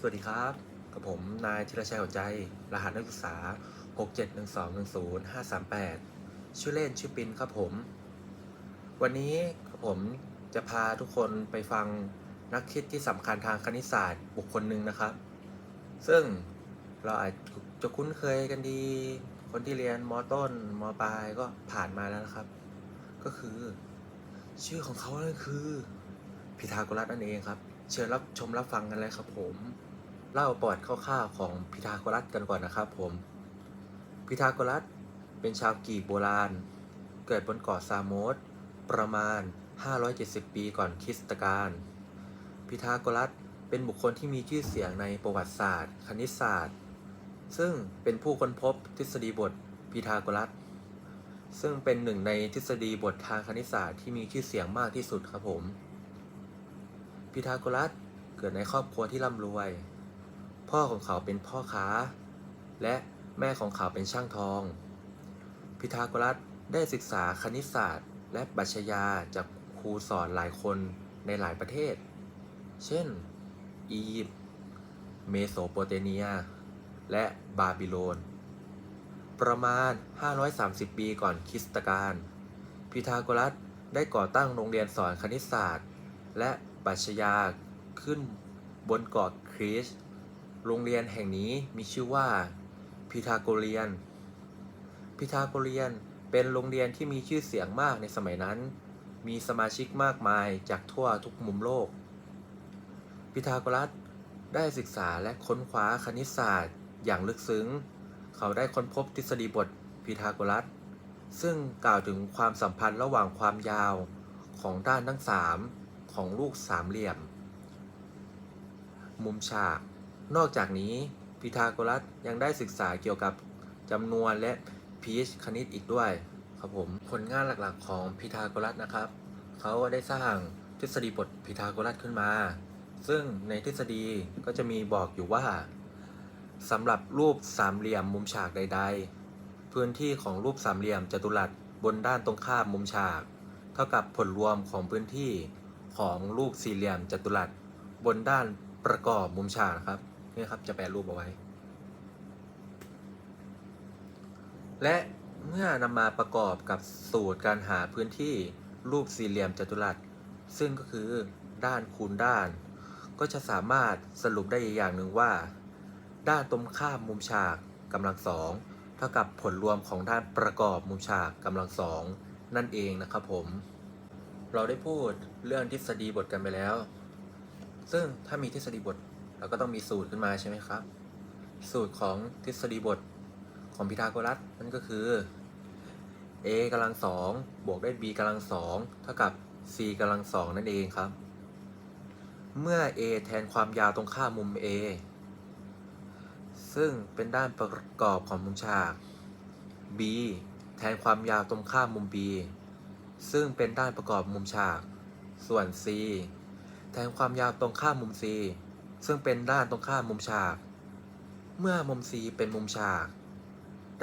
สวัสดีครับ กับผมนายธีรชัยหัวใจ รหัสนักศึกษา 671210538 ชื่อเล่นชื่อปินครับผม วันนี้ผมจะพาทุกคนไปฟังนักคิดที่สำคัญทางคณิตศาสตร์บุคคลหนึ่งนะครับ ซึ่งเราอาจจะคุ้นเคยกันดี คนที่เรียนมต้นมปลายก็ผ่านมาแล้วนะครับ ก็คือ ชื่อของเขานั่นคือพีทาโกรัสนั่นเองครับ เชิญรับชมรับฟังกันเลยครับผม เล่าประวัติคร่าวๆของพีทาโกรัสกันก่อนนะครับผมพีทาโกรัสเป็นชาวกรีกโบราณ เกิดบนเกาะซาโมสประมาณ 570 ปีก่อนคริสตกาลพีทาโกรัสเป็นบุคคลที่มีชื่อเสียงในประวัติศาสตร์ คณิตศาสตร์ ซึ่งเป็นผู้ค้นพบทฤษฎีบทพีทาโกรัส ซึ่งเป็นหนึ่งในทฤษฎีบททางคณิตศาสตร์ที่มีชื่อเสียงมากที่สุดครับผมพีทาโกรัสเกิดในครอบครัวที่ร่ำรวย พ่อของเขาเป็นพ่อค้า และแม่ของเขาเป็นช่างทองพีทาโกรัสได้ศึกษาคณิตศาสตร์ และปรัชญาจากครูสอนหลายคนในหลายประเทศ เช่น อียิปต์ เมโสโปเตเมีย และบาบิโลน ประมาณ 530 ปีก่อนคริสตกาลพีทาโกรัสได้ก่อตั้งโรงเรียนสอนคณิตศาสตร์ และปรัชญาขึ้นบนเกาะครีส โรงเรียนแห่งนี้มีชื่อว่าพีทาโกเรียนพีทาโกเรียนเป็นโรงเรียนที่มีชื่อเสียงมากในสมัยนั้น มีสมาชิกมากมายจากทั่วทุกมุมโลกพีทาโกรัสได้ศึกษาและค้นคว้าคณิตศาสตร์ อย่างลึกซึ้ง เขาได้ค้นพบทฤษฎีบทพีทาโกรัส ซึ่งกล่าวถึงความสัมพันธ์ระหว่างความยาวของด้านทั้งสามของลูกสามเหลี่ยม มุมฉาก นอกจากนี้พีทาโกรัสยังได้ศึกษาเกี่ยวกับจำนวนและพีชคณิตอีกด้วยครับผมผลงานหลักๆของพีทาโกรัสนะครับเขาได้สร้างทฤษฎีบทพีทาโกรัสขึ้นมา ซึ่งในทฤษฎีก็จะมีบอกอยู่ว่าสำหรับรูปสามเหลี่ยมมุมฉากใด ๆ พื้นที่ของรูปสามเหลี่ยมจัตุรัสบนด้านตรงข้ามมุมฉาก เท่ากับผลรวมของพื้นที่ของรูปสี่เหลี่ยมจัตุรัสบนด้านประกอบมุมฉากครับ นี่ครับจะแปลรูปเอาไว้ และเมื่อนำมาประกอบกับสูตรการหาพื้นที่รูปสี่เหลี่ยมจัตุรัส ซึ่งก็คือด้านคูณด้าน ก็จะสามารถสรุปได้อีกอย่างหนึ่งว่า ด้านตรงข้ามมุมฉากกำลังสองเท่ากับผลรวมของด้านประกอบมุมฉากกำลังสองนั่นเองนะครับผม เราได้พูดเรื่องทฤษฎีบทกันไปแล้ว ซึ่งถ้ามีทฤษฎีบท เราก็ต้องมีสูตรขึ้นมาใช่ไหมครับ สูตรของทฤษฎีบทของพีทาโกรัสนั่นก็คือ a กำลังสองบวกด้วย b กำลังสองเท่ากับ c กำลังสองนั่นเองครับ เมื่อ a แทนความยาวตรงข้ามมุม a ซึ่งเป็นด้านประกอบของมุมฉาก b แทนความยาวตรงข้ามมุม b ซึ่งเป็นด้านประกอบมุมฉาก ส่วน c แทนความยาวตรงข้ามมุม c ซึ่งเป็นด้านตรงข้ามมุมฉาก เมื่อมุม c เป็นมุมฉาก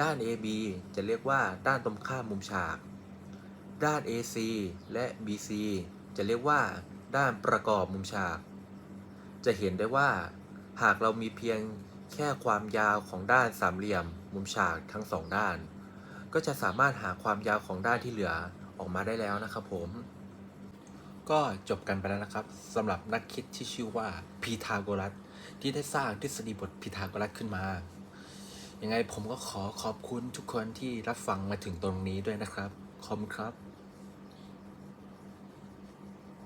ด้าน AB จะเรียกว่าด้านตรงข้ามมุมฉาก ด้าน AC และ BC จะเรียกว่า ด้านประกอบมุมฉาก จะเห็นได้ว่า หากเรามีเพียงแค่ความยาวของด้านสามเหลี่ยม มุมฉากทั้งสองด้าน ก็จะสามารถหาความยาวของด้านที่เหลือออกมาได้แล้วนะครับผม ก็จบกันไปแล้วนะครับสำหรับนักคิดที่ชื่อว่าพีทาโกรัสที่ได้สร้างทฤษฎีบทพีทาโกรัสขึ้นมา ยังไงผมก็ขอขอบคุณทุกคนที่รับฟังมาถึงตรงนี้ด้วยนะครับ ขอบคุณครับ